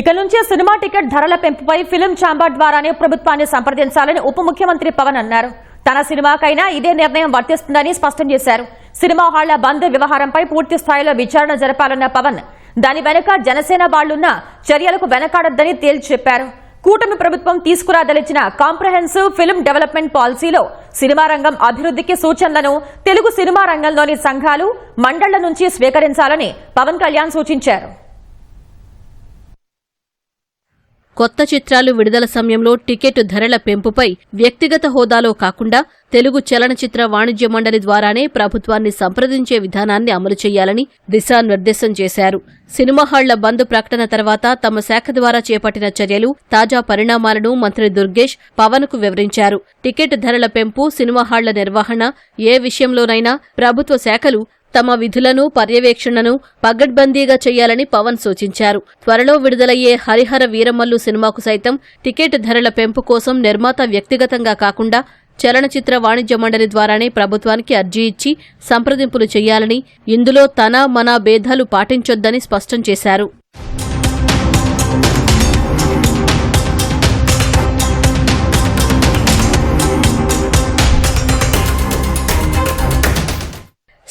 ఇక నుంచి cinema ticket ధరల పెంపుపై ఫిలిం ఛాంబర్ ద్వారానే ప్రభుత్వాన్ని సంప్రదించాలని ఉప ముఖ్యమంత్రి పవన్ అన్నారు. తన సినిమాకైనా ఇదే నిర్ణయం వర్తిస్తుందని స్పష్టం చేశారు. సినిమా హాళ్ళ బంద్ వ్యవహారంపై పూర్తి స్థాయిలో విచారణ జరపాలన్న పవన్ దాని వెనుక జనసేన వాళ్ళున్న చర్యలకు వెనకాడొద్దని తేల్చి చెప్పారు కూటమి ప్రభుత్వం తీసుకురాదలిచిన కాంప్రహెన్సివ్ ఫిల్మ్ డెవలప్మెంట్ పాలసీలో సినిమా రంగం అభివృద్ధికి సూచనలను తెలుగు సినిమా రంగంలోని సంఘాలు మండళ్ళ నుంచి స్వీకరించాలని పవన్ కళ్యాణ్ సూచించారు. కొత్త చిత్రాలు విడుదల సమయంలో టికెట్ ధరల పెంపుపై వ్యక్తిగత హోదాలో కాకుండా తెలుగు చలనచిత్ర వాణిజ్య మండలి ద్వారానే ప్రభుత్వాన్ని సంప్రదించే విధానాన్ని అమలు చేయాలని దిశానిర్దేశం చేశారు. సినిమా హాళ్ళ బంద్ ప్రకటన తర్వాత తమ శాఖ ద్వారా చేపట్టిన చర్యలు తాజా పరిణామాలను మంత్రి దుర్గేష్ పవన్కు వివరించారు. టికెట్ ధరల పెంపు సినిమా హాళ్ళ నిర్వహణ ఏ విషయంలోనైనా ప్రభుత్వ శాఖలు తమ విధులను పర్యవేక్షణను పగడ్బందీగా చేయాలని పవన్ సూచించారు. త్వరలో విడుదలయ్యే హరిహర వీరమల్లు సినిమాకు సైతం టికెట్ ధరల పెంపు కోసం నిర్మాత వ్యక్తిగతంగా కాకుండా చలనచిత్ర వాణిజ్య మండలి ద్వారానే ప్రభుత్వానికి అర్జీ ఇచ్చి సంప్రదింపులు చేయాలని ఇందులో తన మన భేదాలు పాటించొద్దని స్పష్టం చేశారు.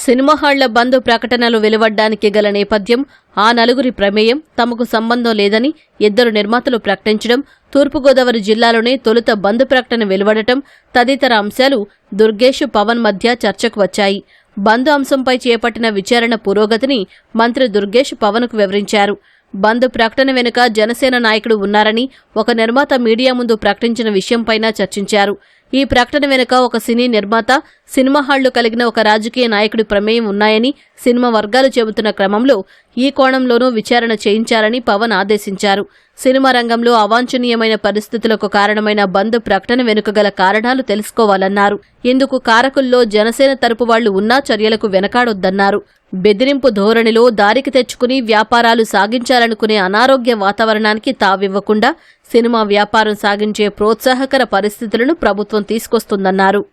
సినిమా హాళ్ళ బంద్ ప్రకటనలు వెలువడ్డానికి గల నేపథ్యం ఆ నలుగురి ప్రమేయం తమకు సంబంధం లేదని ఇద్దరు నిర్మాతలు ప్రకటించడం తూర్పుగోదావరి జిల్లాలోనే తొలుత బంద్ ప్రకటన వెలువడటం తదితర అంశాలు దుర్గేష్ పవన్ మధ్య చర్చకు వచ్చాయి. బంద్ అంశంపై చేపట్టిన విచారణ పురోగతిని మంత్రి దుర్గేష్ పవన్కు వివరించారు. బంద్ ప్రకటన వెనుక జనసేన నాయకుడు ఉన్నారని ఒక నిర్మాత మీడియా ముందు ప్రకటించిన విషయంపైన చర్చించారు. ఈ ప్రకటన వెనుక ఒక సినీ నిర్మాత సినిమా హాళ్ళు కలిగిన ఒక రాజకీయ నాయకుడి ప్రమేయం ఉన్నాయని సినిమా వర్గాలు చెబుతున్న క్రమంలో ఈ కోణంలోనూ విచారణ చేయించాలని పవన్ ఆదేశించారు. సినిమా రంగంలో అవాంఛనీయమైన పరిస్థితులకు కారణమైన బంద్ ప్రకటన వెనుక గల కారణాలు తెలుసుకోవాలన్నారు. ఇందుకు కారకుల్లో జనసేన తరపు వాళ్ళు ఉన్నా చర్యలకు వెనకాడొద్దన్నారు. బెదిరింపు ధోరణిలో దారికి తెచ్చుకుని వ్యాపారాలు సాగించాలనుకునే అనారోగ్య వాతావరణానికి తావివ్వకుండా సినిమా వ్యాపారం సాగించే ప్రోత్సాహకర పరిస్థితులను ప్రభుత్వం తీసుకొస్తుందన్నారు.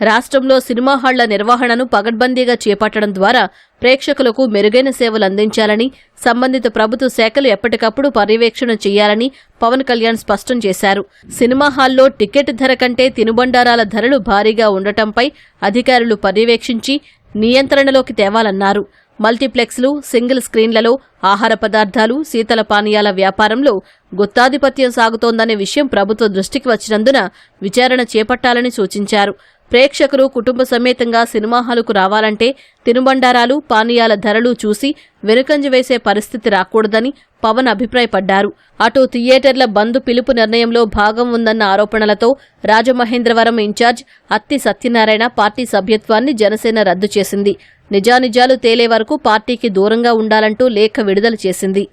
రాష్ట్రంలో సినిమా హాళ్ళ నిర్వహణను పగడ్బందీగా చేపట్టడం ద్వారా ప్రేక్షకులకు మెరుగైన సేవలు అందించాలని సంబంధిత ప్రభుత్వ శాఖలు ఎప్పటికప్పుడు పర్యవేక్షణ చేయాలని పవన్ కళ్యాణ్ స్పష్టం చేశారు. సినిమా హాల్లో టికెట్ ధర కంటే తినుబండారాల ధరలు భారీగా ఉండటంపై అధికారులు పర్యవేక్షించి నియంత్రణలోకి తేవాలన్నారు. మల్టీప్లెక్స్లు సింగిల్ స్క్రీన్లలో ఆహార పదార్థాలు శీతల పానీయాల వ్యాపారంలో గుత్తాధిపత్యం సాగుతోందనే విషయం ప్రభుత్వ దృష్టికి వచ్చినందున విచారణ చేపట్టాలని సూచించారు. ప్రేక్షకులు కుటుంబ సమేతంగా సినిమా హాలుకు రావాలంటే తినుబండారాలు పానీయాల ధరలు చూసి వెనుకంజ వేసే పరిస్థితి రాకూడదని పవన్ అభిప్రాయపడ్డారు. అటు థియేటర్ల బంద్ పిలుపు నిర్ణయంలో భాగం ఉందన్న ఆరోపణలతో రాజమహేంద్రవరం ఇన్ఛార్జ్ అత్తి సత్యనారాయణ పార్టీ సభ్యత్వాన్ని జనసేన రద్దు చేసింది. నిజానిజాలు తేలే వరకు పార్టీకి దూరంగా ఉండాలంటూ లేఖ విడుదల చేసింది.